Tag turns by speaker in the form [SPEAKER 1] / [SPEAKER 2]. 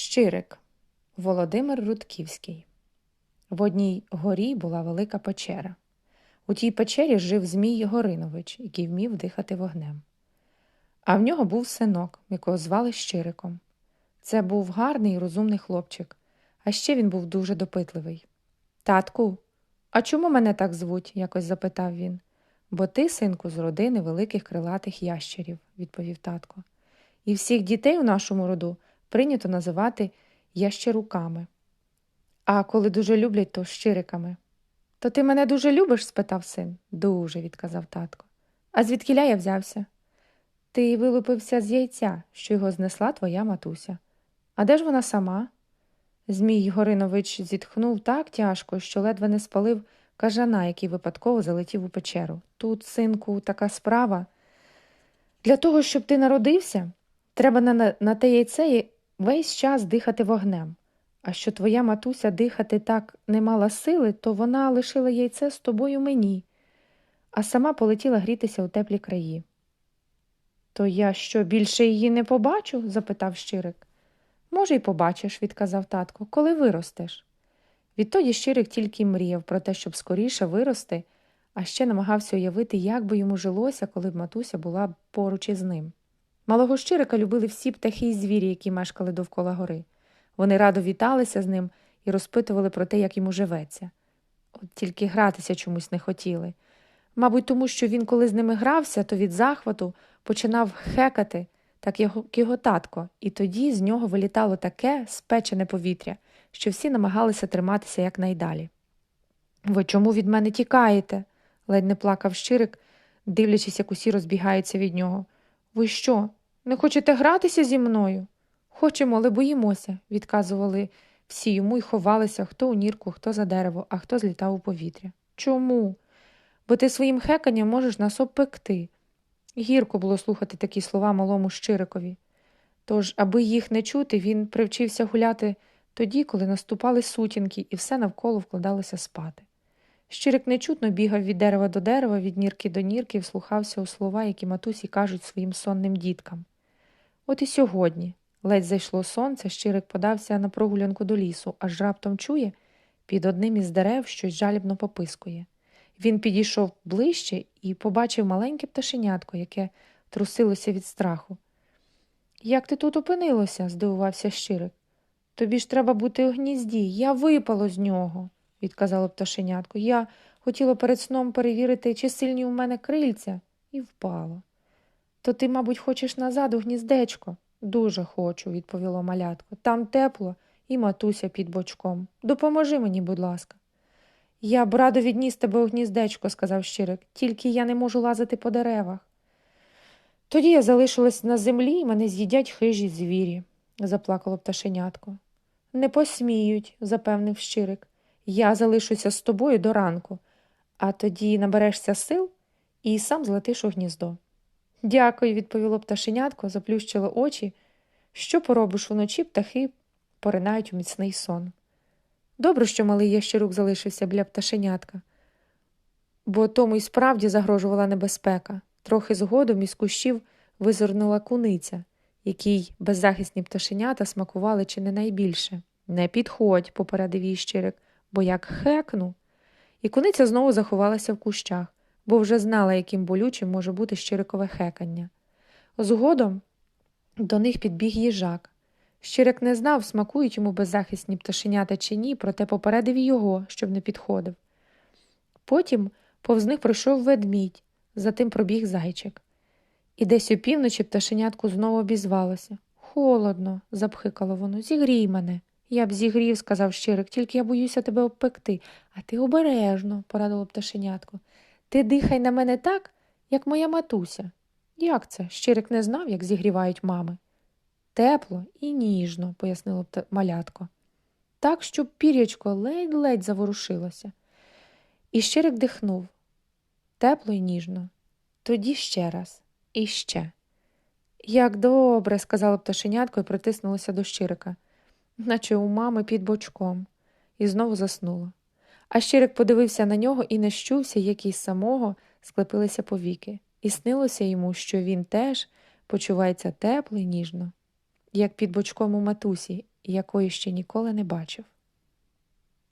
[SPEAKER 1] Щирик Володимир Рудківський. В одній горі була велика печера. У тій печері жив Змій Горинович, який вмів дихати вогнем. А в нього був синок, якого звали Щириком. Це був гарний і розумний хлопчик, а ще він був дуже допитливий. Татку, а чому мене так звуть? якось запитав він. Бо ти, синку, з родини великих крилатих ящерів, відповів татко. І всіх дітей у нашому роду прийнято називати ящеруками. А коли дуже люблять, то щириками. То ти мене дуже любиш? спитав син. Дуже, відказав татко. А звідкіля я взявся? Ти вилупився з яйця, що його знесла твоя матуся. А де ж вона сама? Змій Горинович зітхнув так тяжко, що ледве не спалив кажана, який випадково залетів у печеру. Тут, синку, така справа. Для того, щоб ти народився, треба на, на те яйце весь час дихати вогнем. А що твоя матуся дихати так не мала сили, то вона лишила яйце з тобою мені, а сама полетіла грітися у теплі краї. То я що, більше її не побачу? запитав Щирик. Може, й побачиш, відказав татко, коли виростеш. Відтоді Щирик тільки мріяв про те, щоб скоріше вирости, а ще намагався уявити, як би йому жилося, коли б матуся була поруч із ним. Малого Щирика любили всі птахи і звірі, які мешкали довкола гори. Вони радо віталися з ним і розпитували про те, як йому живеться. От тільки гратися чомусь не хотіли. Мабуть, тому що він, коли з ними грався, то від захвату починав хекати, так як його татко, і тоді з нього вилітало таке спечене повітря, що всі намагалися триматися якнайдалі. Ви чому від мене тікаєте? ледь не плакав щирик, дивлячись, як усі розбігаються від нього. Ви що, не хочете гратися зі мною? Хочемо, але боїмося, відказували всі йому і ховалися хто у нірку, хто за дерево, а хто злітав у повітря. Чому? Бо ти своїм хеканням можеш нас обпекти. Гірко було слухати такі слова малому Щирикові. Тож, аби їх не чути, він привчився гуляти тоді, коли наступали сутінки, і все навколо вкладалося спати. Щирик нечутно бігав від дерева до дерева, від нірки до нірки і вслухався у слова, які матусі кажуть своїм сонним діткам. От і сьогодні, ледь зайшло сонце, щирик подався на прогулянку до лісу, аж раптом чує, під одним із дерев щось жалібно попискує. Він підійшов ближче і побачив маленьке пташенятко, яке трусилося від страху. Як ти тут опинилося? здивувався щирик. Тобі ж треба бути у гнізді. Я випало з нього, відказало пташенятко. Я хотіла перед сном перевірити, чи сильні у мене крильця, і впало. То ти, мабуть, хочеш назад у гніздечко? Дуже хочу, відповіло малятко. Там тепло і матуся під бочком. Допоможи мені, будь ласка. Я б радо відніс тебе у гніздечко, сказав щирик, тільки я не можу лазити по деревах. Тоді я залишилась на землі і мене з'їдять хижі звірі, заплакало пташенятко. Не посміють, запевнив щирик. Я залишуся з тобою до ранку, а тоді наберешся сил і сам злетиш у гніздо. Дякую, відповіло пташенятко, заплющило очі. Що поробиш уночі птахи поринають у міцний сон. Добре, що малий ящерук залишився біля пташенятка, бо тому й справді загрожувала небезпека. Трохи згодом із кущів визирнула куниця, якій беззахисні пташенята смакували чи не найбільше. Не підходь, попередив її щирик, бо як хекну. І куниця знову заховалася в кущах, бо вже знала, яким болючим може бути щирикове хекання. Згодом до них підбіг їжак. Щирик не знав, смакують йому беззахисні пташенята чи ні, проте попередив його, щоб не підходив. Потім повз них пройшов ведмідь, затим пробіг зайчик. І десь опівночі пташенятку знову обізвалося. Холодно, запхикало воно, зігрій мене. Я б зігрів, сказав щирик, тільки я боюся тебе обпекти. А ти обережно, порадило пташенятко. Ти дихай на мене так, як моя матуся. Як це? Щирик не знав, як зігрівають мами. Тепло і ніжно, пояснило малятко. Так, щоб пір'ячко ледь-ледь заворушилося. І щирик дихнув. Тепло і ніжно. Тоді ще раз, і ще. Як добре, сказала пташенятко і притиснулося до щирика, наче у мами під бочком, і знову заснула. А щирик подивився на нього і не щувся, як із самого склепилися повіки, і снилося йому, що він теж почувається тепло і ніжно. як під бочком у матусі, якої ще ніколи не бачив.